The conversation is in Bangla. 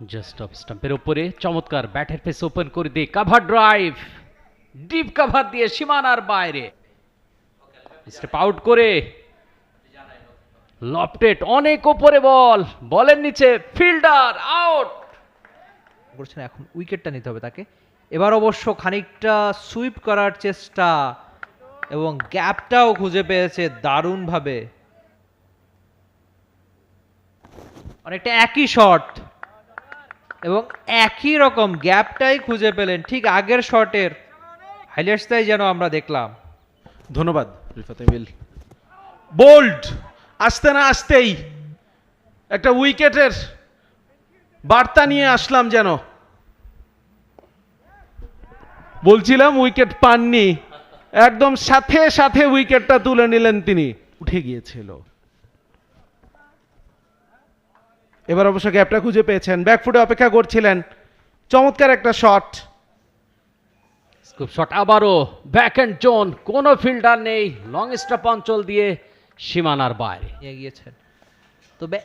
জাস্ট অফ স্টাম্পের উপরে। চমৎকার ব্যাটের পেস ওপেন করে দিয়ে কাভার ড্রাইভ ডিপ কাভার দিয়ে সীমানার বাইরে। স্টেপ আউট করে লফটেড অনেক ওপরে বল। বলের নিচে ফিল্ডার আউট করছেন এখন উইকেটটা নিতে হবে তাকে। এবার অবশ্য খানিকটা সুইপ করার চেষ্টা এবং গ্যাপটাও খুঁজে পেয়েছে দারুণভাবে। অনেকটা একই শট এবং একই রকম গ্যাপটাই খুঁজে পেলেন ঠিক আগের শটের হাইলাইটসটাই যেন আমরা দেখলাম। ধন্যবাদ বোল্ড, আসতে না আসতেই একটা উইকেটের বার্তা নিয়ে আসলাম যেন। বলছিলাম উইকেট পাননি, একদম সাথে সাথে উইকেটটা তুলে নিলেন তিনি। উঠে গিয়েছিল। এবার অবশ্য গ্যাপটা খুঁজে পেয়েছেন। ব্যাকফুটে অপেক্ষা করছিলেন। চমৎকার একটা শট। খুব শট আবারও ব্যাক অ্যান্ড জোন কোনো ফিল্ডার নেই লং স্টপ অঞ্চল দিয়ে সীমানার বাইরে। এগিয়েছেন। গিয়েছেন তবে